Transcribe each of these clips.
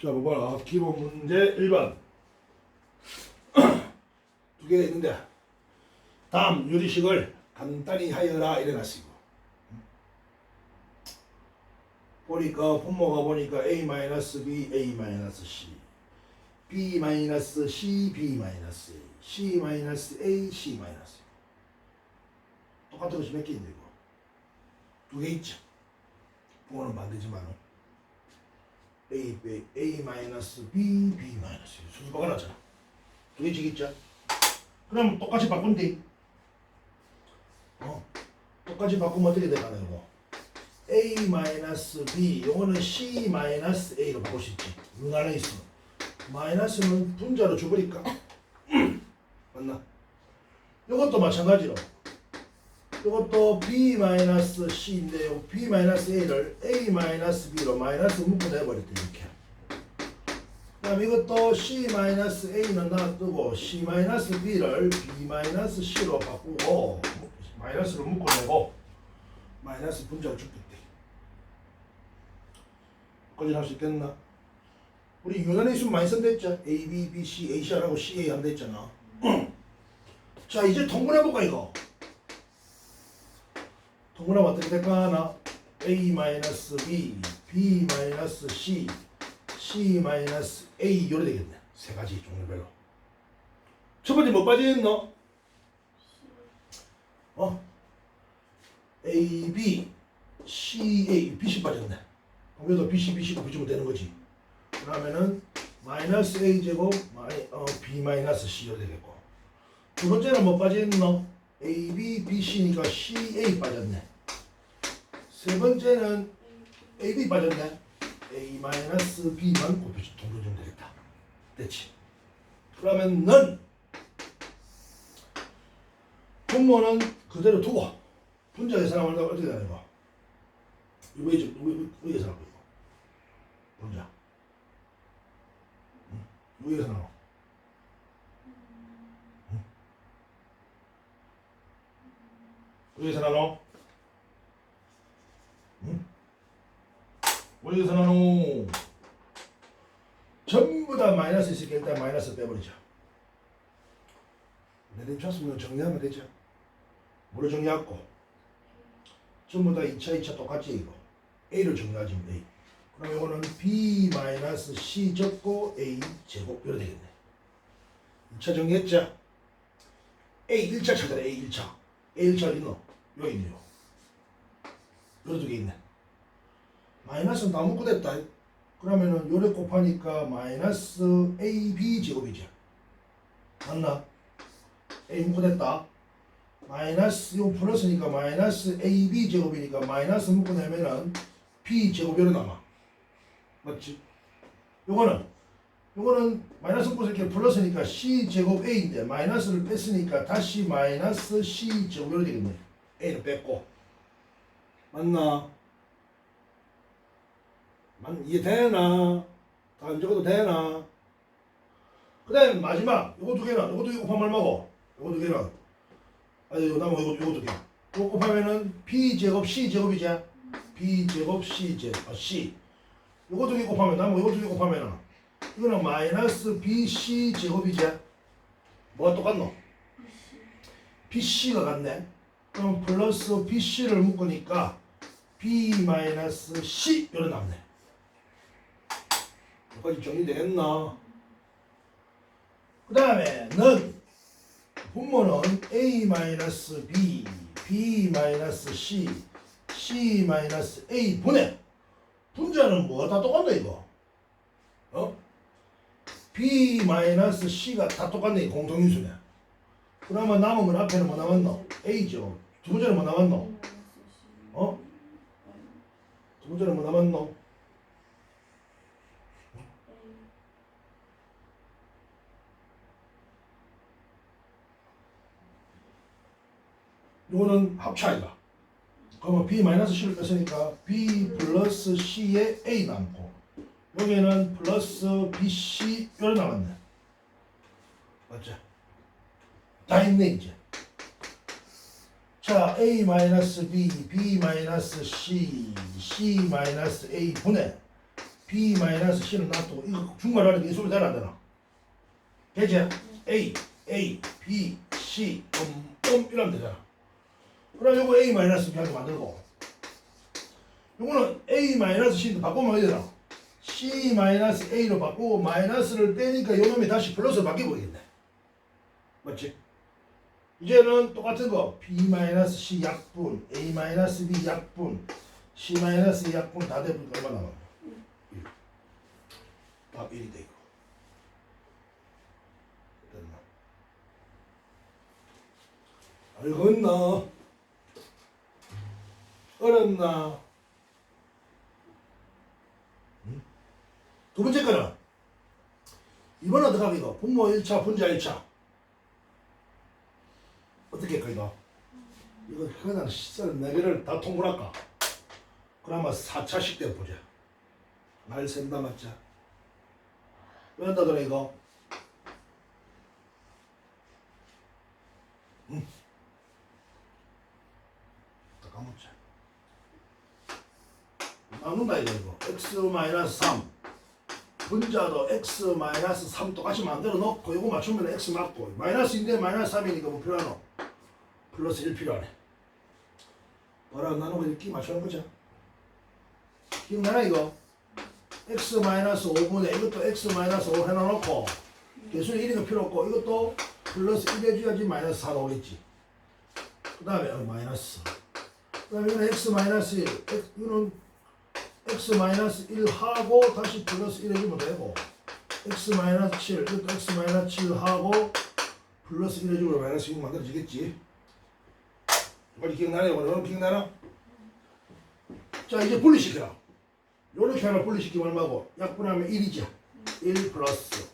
자, 봐봐라. 기본 문제 1번. 두 개가 있는데, 다음 유리식을 간단히 하여라 이래놨어요. 보니까 분모가 보니까 a-b, a-c, b-c, b-a, c-a, c-a. 똑같은 것이 몇 개 있는데 이거? 두 개 있죠. 분모는 만들지만 a, b, a 마이너스 b, b 마이너스 순수 바꿔놨잖아. 두 개씩 있죠. 그럼 똑같이 바꾼대. 어, 똑같이 바꾸면 어떻게 돼가는 거? a 마이너스 b, 요거는 c 마이너스 a로 바꿀 수 있지. 이 안에 있으면 마이너스는 분자로 줘버릴까? 맞나? 요것도 마찬가지로. 요것도 b 마이너스 c인데 요 b 마이너스 마이너스 묶어 내버렸대 이렇게. 그다음 이것도 c 마이너스 a는 놔두고 c 마이너스 b를 b 마이너스 c로 바꾸고 마이너스로 묶어내고 마이너스 분자를 줬겠대. 거기 할수 있겠나? 우리 유난히 있으면 많이 선댔죠. a, b, b, c, a, c하고 c, a 됐잖아. 자 이제 통분해볼까 이거? 동그라미 어떻게 될까 하나? a 마이너스 b, b 마이너스 c, c 마이너스 a 이래 되겠네. 세 가지 종류별로. 첫 번째 뭐 빠져있노? 어? a, b, c, a, bc 빠졌네. 그럼 여기도 b, c, b, c가 붙이면 되는 거지. 그러면은 마이너스 a 제곱 마이, 어, b 마이너스 c 이래 되겠고. 두 번째는 뭐 빠져있노? A, B, B, C니까 C, A 빠졌네. 세 번째는 A, B 빠졌네. A 마이너스 B만 곱해서 좀 되겠다. 됐지? 그러면 는 분모는 그대로 두고 분자 계산하면 어떻게 되는 거? 이거 왜, 왜, 왜 계산하고 이거? 분자. 응? 왜 계산하고? 왜 계산하노? 응? 왜 계산하노? 전부 다 마이너스 있으니까 일단 마이너스 빼버리자. 내림 쳤으면 정리하면 되죠. 뭐를 정리하고? 전부 다 2차, 2차 똑같지 이거. A를 정리하지 A. 그럼 이거는 B 마이너스 C 적고 A 제곱 이렇게 되겠네. 2차 정리했죠? A 1차 찾아라 A 1차. A 1차 어디 있노? 여기 있네요. 요래 두개 있네. 마이너스는 다 묶고 됐다. 그러면은 요래 곱하니까 마이너스 AB 제곱이죠. 맞나? A 묶고 됐다. 마이너스 요 플러스니까 마이너스 AB 제곱이니까 마이너스 묶고 내면은 B 제곱이 남아. 맞지? 요거는 요거는 마이너스 묶어서 이렇게 플러스니까 C 제곱 A인데 마이너스를 뺐으니까 다시 마이너스 C 제곱이 되겠네. A는 뺐고 맞나? 만 이해 되나? 다안 적어도 되나? 그 다음에 마지막 요거 두 개는 요거 두개 곱하면 얼마고? 요거 두 개는 아니 요거 남은 요거 요거 두 개. 요거 곱하면은 B 제곱 C 제곱이자 B 제곱 C 제곱 아 C 요거 두 개 곱하면 남은 요거 두 개 곱하면은 이거는 마이너스 BC 제곱이자 뭐가 똑같노? BC가 같네. 그럼 플러스 BC를 묶으니까 B 마이너스 C 이런 남네. 여기까지 정리되겠나? 그 다음에 는 분모는 A 마이너스 B, B 마이너스 C, C 마이너스 A 분해. 분자는 뭐가 다 똑같네 이거. 어? B 마이너스 C가 다 똑같네 공통인수네. 그러면 남으면 앞에는 뭐 남았노? A죠. 두 번째는 뭐 남았노? 어? 두 번째는 뭐 남았노? 요거는 합차이다. 그러면 B 마이너스 C를 뺐으니까 B 플러스 C에 A 남고 여기는 플러스 BC 요래 남았네. 맞죠? 다 있네 이제. 자 A 마이너스 B, B 마이너스 C, C 마이너스 A 분해 B 마이너스 C는 놔두고 이거 중괄하는 게 소리 되나 안 되나? 되지? A, A, B, C, 음, 음 이러면 되잖아. 그럼 요거 A 마이너스 B하게 만들고 요거는 A 마이너스 C도 바꾸면 어디 되나? C 마이너스 A로 바꾸고 마이너스를 빼니까 요 놈이 다시 플러스로 바뀌고 있겠네. 맞지? 이제는 똑같은 거 B 마이너스 C 약분, A 마이너스 B 약분, C 마이너스 약분 다 되면 얼마 남아? 1. 답 1이 되고. 됐나? 알겠나? 어렵나? 응? 두 번째 거는 어떡하고 이거? 분모 1차, 분자 1차 어떻게 할까 이거? 이거 그냥 시설 4개를 다 통분할까? 그나마 4차씩 떼보자 날 샌다 맞자 왜 한다더라 이거? 응? 다 까먹자 나눈다 이거 이거 x 마이너스 3 분자도 x 마이너스 3 똑같이 만들어 놓고 이거 맞추면 x 맞고 마이너스인데 마이너스 3이니까 뭐 필요하노? 플러스 1 필요하네. 뭐라 나누고 이렇게 맞추는 거죠. 기억나나 이거? x 마이너스 5분의 이것도 x 마이너스 5 해놔놓고 개수는 1이가 필요 없고 이것도 플러스 1 해줘야지 마이너스 4 나오겠지. 그 다음에 어, 마이너스. 그 다음에 이거는 x 마이너스 1 x, 이거는 x 마이너스 1 하고 다시 플러스 1 해주면 되고 x 마이너스 7 이것도 x 마이너스 7 하고 플러스 1 해주면 마이너스 6 만들어지겠지 빨리 기억나네 오늘 기억나나? 자 이제 분리시켜라 요렇게 하나 분리시키면 얼마고 약분하면 1이죠 1 플러스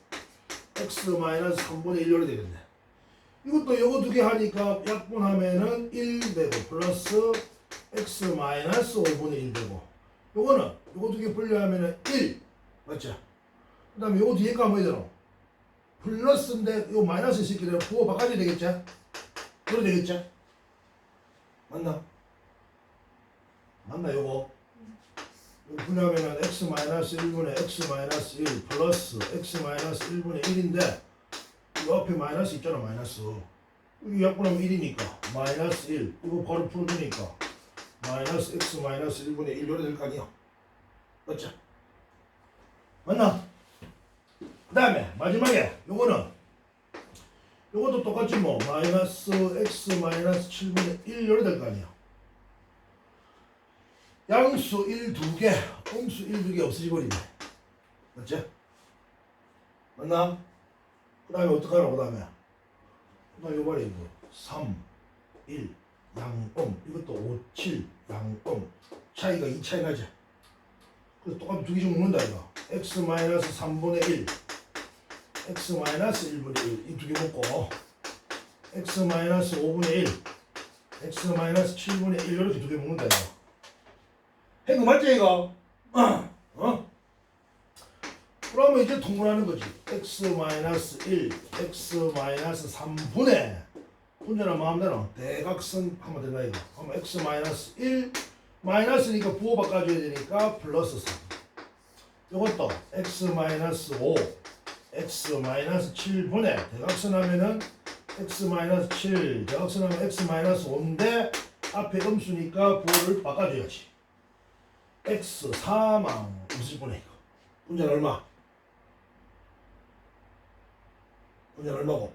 x 마이너스 3분의 1 요래 되겠네 이것도 요거 두 개 하니까 약분하면은 1 되고 플러스 x 마이너스 5분의 1 되고 요거는 요거 두 개 분리하면은 1 맞죠? 그 다음에 요거 뒤에 거 뭐야 되노? 플러스인데 요 마이너스 때문에 부호 바꿔줘야 되겠죠? 그래 되겠죠? 맞나? 맞나 요거? 분리하면은 x 마이너스 1분의 x 마이너스 1 플러스 x 마이너스 1분의 1인데 요 앞에 마이너스 있잖아 마이너스 이 약분하면 1이니까 마이너스 1 이거 바로 풀어주니까 마이너스 x 마이너스 1분의 1 요래 될거 아니야 맞죠? 맞나? 그 다음에 마지막에 요거는 요것도 똑같지 뭐. 마이너스 x 마이너스 7분의 1 요래 될거 아니야 양수 1 2개 음수 1 2개 없어지 버리네. 맞지? 맞나? 그 다음에 어떡하라고 그 다음에? 그 다음에 요번에 이거. 3 1 양음 이것도 5 7 양음 차이가 2 차이 나지 그래서 똑같이 두개 중 먹는다 이거. X 마이너스 3분의 1 x 마이너스 1분의 1 이 두 개 먹고. X 마이너스 5분의 1 x 마이너스 7분의 1 이렇게 두 개 먹는다 이거 행거 맞지 이거? 어? 어? 그러면 이제 통분하는 거지. X 마이너스 1 x 마이너스 3분의 분자는 마음대로 대각선 하면 된다 이거. 그럼 x 마이너스 1 마이너스니까 부호 바꿔줘야 되니까 플러스 3 이것도 x 마이너스 5 x 마이너스 7분의 대각선 하면은 x 마이너스 7 대각선 하면 x 마이너스 5인데 앞에 음수니까 부호를 바꿔줘야지 x 4망 무슨 분의 이거 분자는 얼마? 분자는 얼마고?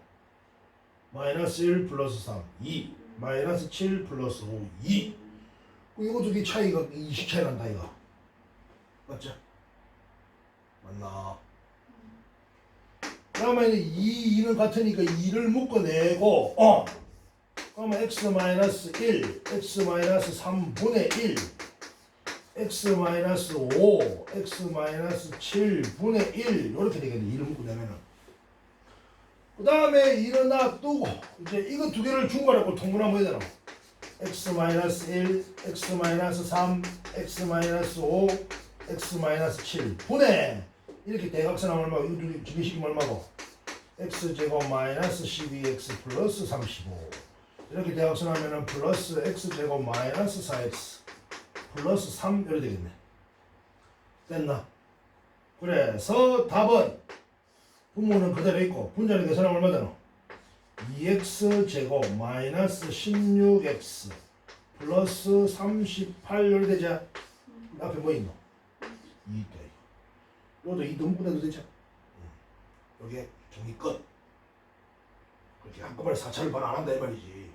마이너스 1 플러스 3 2 마이너스 7 플러스 5 2 이거 두 개 차이가 20 차이 난다 이거 맞죠? 맞나? 그러면 2, 2는 같으니까 2를 묶어내고 어. 그러면 x 마이너스 1 x 마이너스 3분의 1 x 마이너스 5 x 마이너스 7분의 1 이렇게 되겠네 2를 묶어내면은. 그 다음에 2는 놔두고 이제 이거 두 개를 중괄하고 통분하면 되나? x 마이너스 1 x 마이너스 3 x 마이너스 5 x 마이너스 7 분의 이렇게 대각선 하면 얼마고 이거 두개 식이면 얼마고 x 제곱 마이너스 12x 플러스 35 이렇게 대각선 하면은 플러스 x 제곱 마이너스 4x 플러스 3 이렇게 되겠네 됐나? 그래서 답은 분모는 그대로 있고 분자는 계산하면 얼마 되노? 2x 제곱 마이너스 16x 플러스 38 요리 되자 앞에 뭐 있노? 2 있다 이거 요도 2 등분 해도 되죠? 여기 종이껏 그렇게 한꺼번에 사찰을 반 안 한다 이 말이지.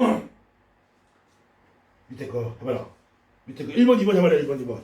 음. 밑에 거 봐봐라. 밑에 그 1번 2번 해봐라 1번 2번.